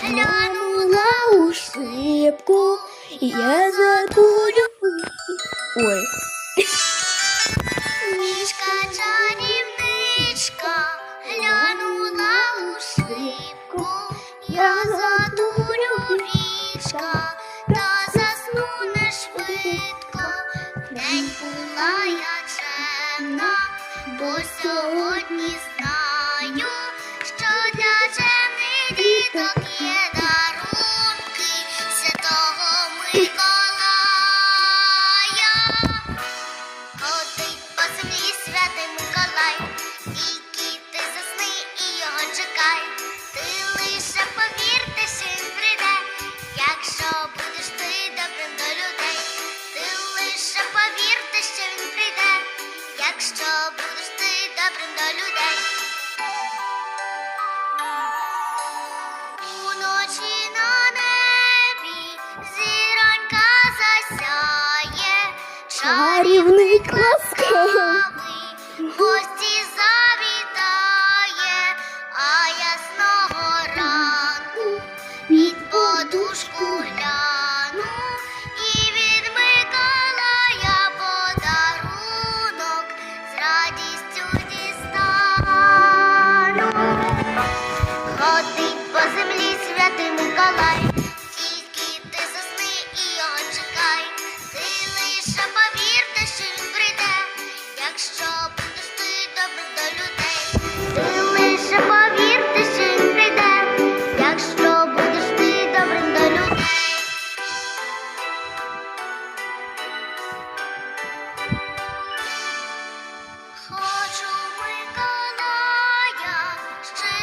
глянула у шибку, я затулю. Ой, Мишка чарівничка глянула у шибку, я затулю річка, та засну не. День була я бо сьогодні знаю, святий Миколай, і кіти засни і його чекай. Ти лише повірте, що він прийде, якщо будеш ти добрим до людей. Ти лише повірте, що він прийде, якщо будеш ти добрим до людей. Уночі на небі зіронька засяє, чарівник ласкавий. Horses.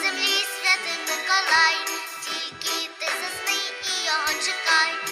землі святий Миколай, тільки.